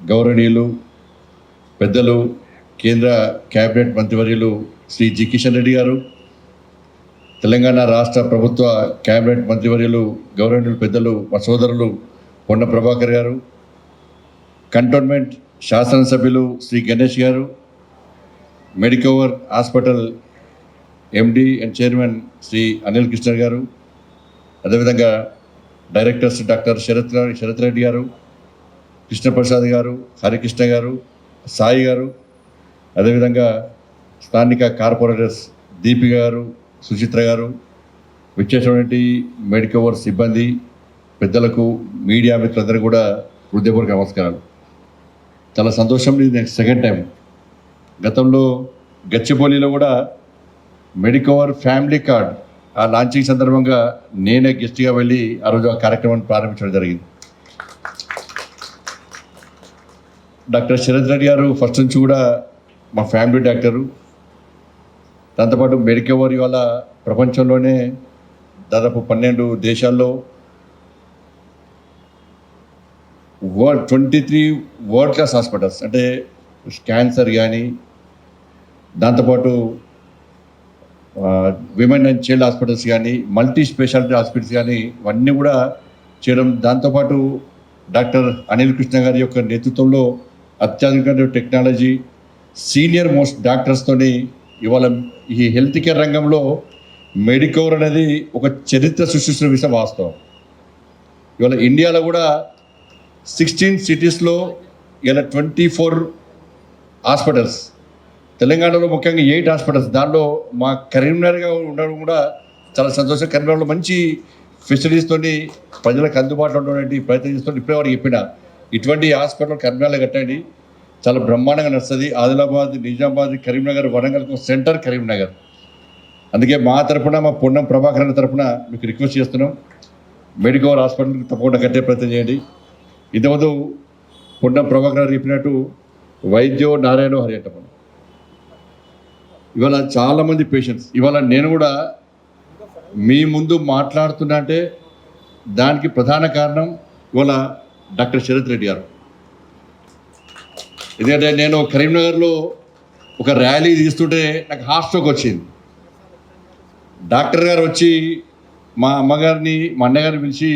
గౌరవనీయులు పెద్దలు కేంద్ర కేబినెట్ మంత్రివర్యులు శ్రీ జి కిషన్ రెడ్డి గారు తెలంగాణ రాష్ట్ర ప్రభుత్వ కేబినెట్ మంత్రివర్యులు గౌరవనీయులు పెద్దలు మా సోదరులు పొన్న ప్రభాకర్ గారు కంటోన్మెంట్ శాసనసభ్యులు శ్రీ గణేష్ గారు Medicover hospital MD and chairman Shri Anil Krishna గారు అదేవిధంగా డైరెక్టర్స్ డాక్టర్ శరత్ శరత్ రెడ్డి గారు కృష్ణప్రసాద్ గారు హరికృష్ణ గారు సాయి గారు అదేవిధంగా స్థానిక కార్పొరేటర్స్ దీపి గారు సుచిత్ర గారు విచ్చేసినటువంటి మెడికవర్ సిబ్బంది పెద్దలకు మీడియా మిత్రులందరూ కూడా హృదయపూర్వక నమస్కారాలు. చాలా సంతోషం ఇది నెక్స్ట్ సెకండ్ టైం గతంలో గచ్చిబౌలిలో కూడా మెడికవర్ ఫ్యామిలీ కార్డ్ ఆ లాంచింగ్ సందర్భంగా నేనే గెస్ట్గా వెళ్ళి ఆ రోజు ఆ కార్యక్రమాన్ని ప్రారంభించడం జరిగింది. డాక్టర్ శరత్ రెడ్డి గారు ఫస్ట్ నుంచి కూడా మా ఫ్యామిలీ డాక్టరు. దాంతోపాటు మెడికవర్ ఇవాళ ప్రపంచంలోనే దాదాపు పన్నెండు దేశాల్లో world twenty three world class hospitals అంటే క్యాన్సర్ కానీ దాంతోపాటు విమెన్ అండ్ చైల్డ్ హాస్పిటల్స్ కానీ మల్టీ స్పెషాలిటీ హాస్పిటల్స్ కానీ ఇవన్నీ కూడా చేయడం. దాంతోపాటు డాక్టర్ అనిల్ కృష్ణ గారి యొక్క నేతృత్వంలో అత్యాధునిక టెక్నాలజీ సీనియర్ మోస్ట్ డాక్టర్స్తోని ఇవాళ ఈ హెల్త్ కేర్ రంగంలో మెడికోర్ అనేది ఒక చరిత్ర సృష్టిస్తున్న విషయం వాస్తవం. ఇవాళ ఇండియాలో కూడా సిక్స్టీన్ సిటీస్లో ఇలా ట్వంటీ ఫోర్ హాస్పిటల్స్ తెలంగాణలో ముఖ్యంగా ఎయిట్ హాస్పిటల్స్ దానిలో మా కరీంనగర్గా ఉండడం కూడా చాలా సంతోషం. కరీంనగర్లో మంచి ఫెసిలిటీస్తోని ప్రజలకు అందుబాటులో ఉండడానికి ప్రయత్నం చేస్తూ ఇప్పుడే వారికి చెప్పిన. ఇటువంటి హాస్పిటల్ కరీంనగర్లో కట్టండి. చాలా బ్రహ్మాండంగా నడుస్తుంది. ఆదిలాబాద్ నిజామాబాద్ కరీంనగర్ వరంగల్ సెంటర్ కరీంనగర్. అందుకే మా తరపున మా పొన్నం ప్రభాకరన్ తరపున మీకు రిక్వెస్ట్ చేస్తున్నాం. మెడికల్ హాస్పిటల్ తప్పకుండా కట్టే ప్రయత్నం చేయండి. ఇంతకుముందు పొన్నం ప్రభాకర్ చెప్పినట్టు వైద్యో నారాయణ హరి అంట ఇవాళ చాలామంది పేషెంట్స్ ఇవాళ నేను కూడా మీ ముందు మాట్లాడుతున్నా అంటే దానికి ప్రధాన కారణం ఇవాళ డాక్టర్ శరత్ రెడ్డి గారు. ఎందుకంటే నేను కరీంనగర్లో ఒక ర్యాలీ తీస్తుంటే నాకు హార్ట్ స్ట్రోక్ వచ్చింది. డాక్టర్ గారు వచ్చి మా అమ్మగారిని మా అన్నగారిని పిలిచి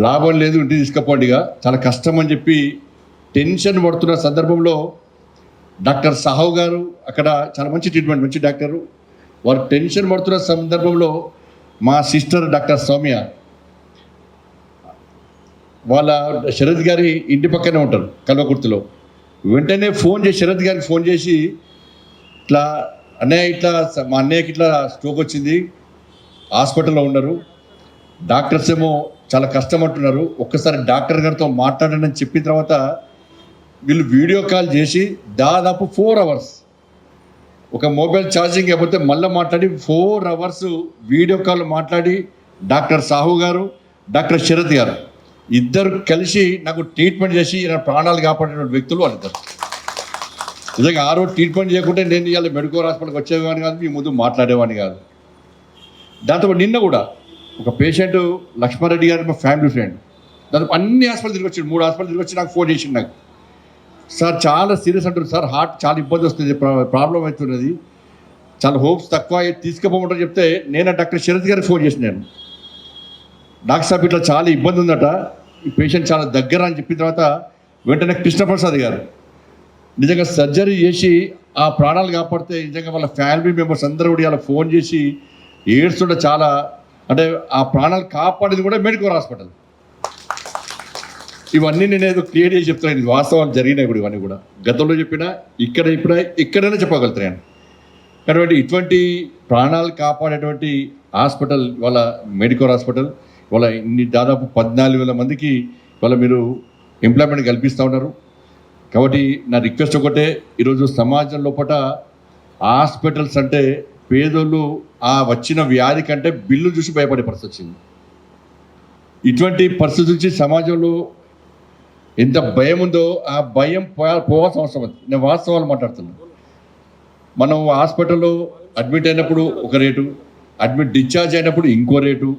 లాభం లేదు ఇంటికి తీసుకపోండిగా చాలా కష్టం అని చెప్పి టెన్షన్ పడుతున్న సందర్భంలో డాక్టర్ సాహు గారు అక్కడ చాలా మంచి ట్రీట్మెంట్ మంచి డాక్టరు. వారు టెన్షన్ పడుతున్న సందర్భంలో మా సిస్టర్ డాక్టర్ సౌమ్య వాళ్ళ శరత్ గారి ఇంటి పక్కనే ఉంటారు కల్వకుర్తిలో. వెంటనే ఫోన్ చేసి శరత్ గారికి ఫోన్ చేసి ఇట్లా అన్నయ్య ఇట్లా మా అన్నయ్యకి ఇట్లా స్ట్రోక్ వచ్చింది హాస్పిటల్లో ఉన్నారు. డాక్టర్స్ ఏమో చాలా కష్టం అంటున్నారు ఒక్కసారి డాక్టర్ గారితో మాట్లాడండి అని చెప్పిన తర్వాత వీళ్ళు వీడియో కాల్ చేసి దాదాపు ఫోర్ అవర్స్ ఒక మొబైల్ ఛార్జింగ్ అయిపోతే మళ్ళీ మాట్లాడి ఫోర్ అవర్స్ వీడియో కాల్ మాట్లాడి డాక్టర్ సాహు గారు డాక్టర్ శరత్ గారు. ఇద్దరు కలిసి నాకు ట్రీట్మెంట్ చేసి నా ప్రాణాలు కాపాడిన వ్యక్తులు వాళ్ళిద్దరు. నిజంగా ఆ రోజు ట్రీట్మెంట్ చేయకుంటే నేను ఇవాళ మెడికల్ హాస్పిటల్కి వచ్చేవాడిని కాదు మీ ముందు మాట్లాడేవాడిని కాదు. దాంతో నిన్న కూడా ఒక పేషెంట్ లక్ష్మారెడ్డి గారి మా ఫ్యామిలీ ఫ్రెండ్ దాంతో అన్ని హాస్పిటల్ తిరిగి వచ్చాడు మూడు హాస్పిటల్ తిరిగి వచ్చి నాకు ఫోన్ చేసిండు నాకు. సార్ చాలా సీరియస్ అంటారు సార్ హార్ట్ చాలా ఇబ్బంది వస్తుంది ప్రా- ప్రాబ్లం అవుతున్నది. చాలా హోప్స్ తక్కువ తీసుకుపోమంటారు చెప్తే నేను డాక్టర్ శరత్ గారికి ఫోన్ చేసిన నేను. డాక్టర్ సాబ్ ఇట్లా చాలా ఇబ్బంది ఉందట. ఈ పేషెంట్ చాలా దగ్గర అని చెప్పిన తర్వాత వెంటనే కృష్ణప్రసాద్ గారు. నిజంగా సర్జరీ చేసి ఆ ప్రాణాలు కాపాడితే నిజంగా వాళ్ళ ఫ్యామిలీ మెంబర్స్ అందరూ కూడా ఇలా ఫోన్ చేసి ఏడ్స్తుంటే చాలా అంటే ఆ ప్రాణాలు కాపాడేది కూడా మెడికల్ హాస్పిటల్. ఇవన్నీ నేను ఏదో క్లియర్ చేసి చెప్తున్నాను ఇది వాస్తవాలు జరిగినాయి కూడా ఇవన్నీ కూడా. గతంలో చెప్పినా ఇక్కడ చెప్పినా ఇక్కడైనా చెప్పగలుగుతున్నాను కాబట్టి ఇటువంటి ప్రాణాలు కాపాడేటువంటి హాస్పిటల్ వాళ్ళ మెడికల్ హాస్పిటల్ వాళ్ళ ఇన్ని దాదాపు పద్నాలుగు వేల మందికి వాళ్ళ మీరు ఎంప్లాయ్మెంట్ కల్పిస్తూ ఉన్నారు. కాబట్టి నా రిక్వెస్ట్ ఒకటే ఈరోజు సమాజం లోపల హాస్పిటల్స్ అంటే పేదోళ్ళు ఆ వచ్చిన వ్యాధి కంటే బిల్లు చూసి భయపడే పరిస్థితి వచ్చింది. ఇటువంటి పరిస్థితి నుంచి సమాజంలో ఎంత భయం ఉందో ఆ భయం పో- పోవాల్సిన అవసరం ఉంది. నేను వాస్తవాలు మాట్లాడుతున్నాను. మనం హాస్పిటల్లో అడ్మిట్ అయినప్పుడు ఒక రేటు అడ్మిట్ డిశ్చార్జ్ అయినప్పుడు ఇంకో రేటు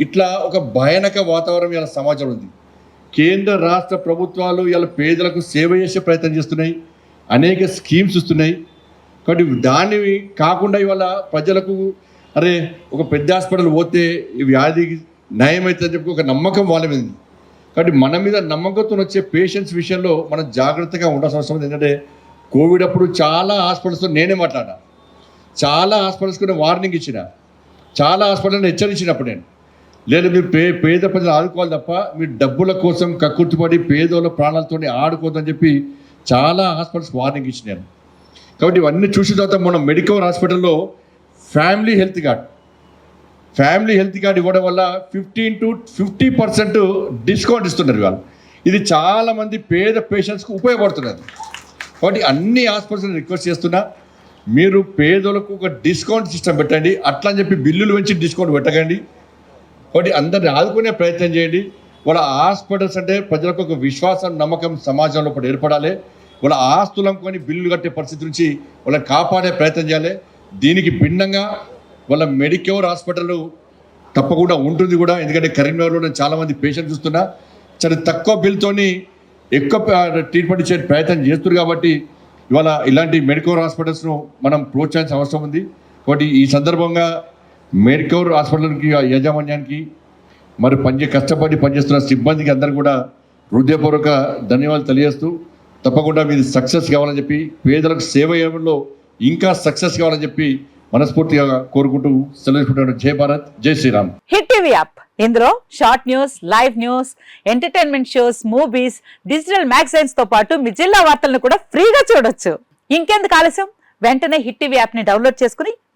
ఇట్లా ఒక భయానక వాతావరణం ఇలా సమాజంలో ఉంది. కేంద్ర రాష్ట్ర ప్రభుత్వాలు ఇలా పేదలకు సేవ చేసే ప్రయత్నం చేస్తున్నాయి. అనేక స్కీమ్స్ ఇస్తున్నాయి కాబట్టి దాన్ని కాకుండా ఇవాళ ప్రజలకు అరే ఒక పెద్ద హాస్పిటల్ పోతే ఈ వ్యాధి నయమవుతుందని చెప్పి ఒక నమ్మకం వాళ్ళ మీద ఉంది. కాబట్టి మన మీద నమ్మకంతో వచ్చే పేషెంట్స్ విషయంలో మనం జాగ్రత్తగా ఉండాల్సిన అవసరం ఉంది. ఎందుకంటే కోవిడ్ అప్పుడు చాలా హాస్పిటల్స్తో నేనే మాట్లాడా చాలా హాస్పిటల్స్కి నేను వార్నింగ్ ఇచ్చిన. చాలా హాస్పిటల్ని హెచ్చరించినప్పుడు నేను. లేదు మీరు పే పేద ప్రజలు ఆడుకోవాలి తప్ప మీరు డబ్బుల కోసం కక్కుర్తిపడి పేదోళ్ళ ప్రాణాలతో ఆడుకోవద్దని చెప్పి చాలా హాస్పిటల్స్ వార్నింగ్ ఇచ్చినాను కాబట్టి ఇవన్నీ చూసిన తర్వాత మనం మెడికల్ హాస్పిటల్లో family health card. Family health card ఇవ్వడం వల్ల fifteen to fifty percent discount ఇస్తున్నారు వాళ్ళు ఇది చాలామంది పేద పేషెంట్స్కి ఉపయోగపడుతున్నది. కాబట్టి అన్ని హాస్పిటల్స్ రిక్వెస్ట్ చేస్తున్నా మీరు పేదలకు ఒక డిస్కౌంట్ సిస్టమ్ పెట్టండి. అట్లా అని చెప్పి బిల్లులు పెంచి డిస్కౌంట్ పెట్టకండి. కాబట్టి అందరిని ఆదుకునే ప్రయత్నం చేయండి. వాళ్ళ హాస్పిటల్స్ అంటే ప్రజలకు ఒక విశ్వాసం నమ్మకం సమాజంలో కూడా ఏర్పడాలి. వాళ్ళ ఆస్తులు అమ్ముకొని బిల్లులు కట్టే పరిస్థితి నుంచి వాళ్ళని కాపాడే ప్రయత్నం చేయాలి. దీనికి భిన్నంగా వాళ్ళ మెడిక్యూర్ హాస్పిటల్ తప్పకుండా ఉంటుంది కూడా. ఎందుకంటే కరీంనగర్లో నేను చాలామంది పేషెంట్ చూస్తున్నా. చాలా తక్కువ బిల్తోని ఎక్కువ ట్రీట్మెంట్ ఇచ్చే ప్రయత్నం చేస్తున్నారు కాబట్టి ఇవాళ ఇలాంటి మెడికోర్ హాస్పిటల్స్ను మనం ప్రోత్సహించాల్సిన అవసరం ఉంది. కాబట్టి ఈ సందర్భంగా మెడికోర్ హాస్పిటల్కి యాజమాన్యానికి మరి పనిచే కష్టపడి పనిచేస్తున్న సిబ్బందికి అందరూ కూడా హృదయపూర్వక ధన్యవాదాలు తెలియజేస్తూ తప్పకుండా మీది సక్సెస్ కావాలని చెప్పి పేదలకు సేవ చేయడంలో ఇంకా సక్సెస్ కావాలని చెప్పి మనస్ఫూర్తిగా కోరుకుంటూ సెలవుకుంటున్నాను జై భారత్ జై శ్రీరామ్. Hit TV app. ఇందులో short news live news entertainment shows movies digital మ్యాగజైన్స్తో పాటు మీ జిల్లా వార్తలను కూడా ఫ్రీగా చూడొచ్చు. ఇంకెందుకు ఆలస్యం? వెంటనే హిట్ టీవీ యాప్ని డౌన్లోడ్ చేసుకుని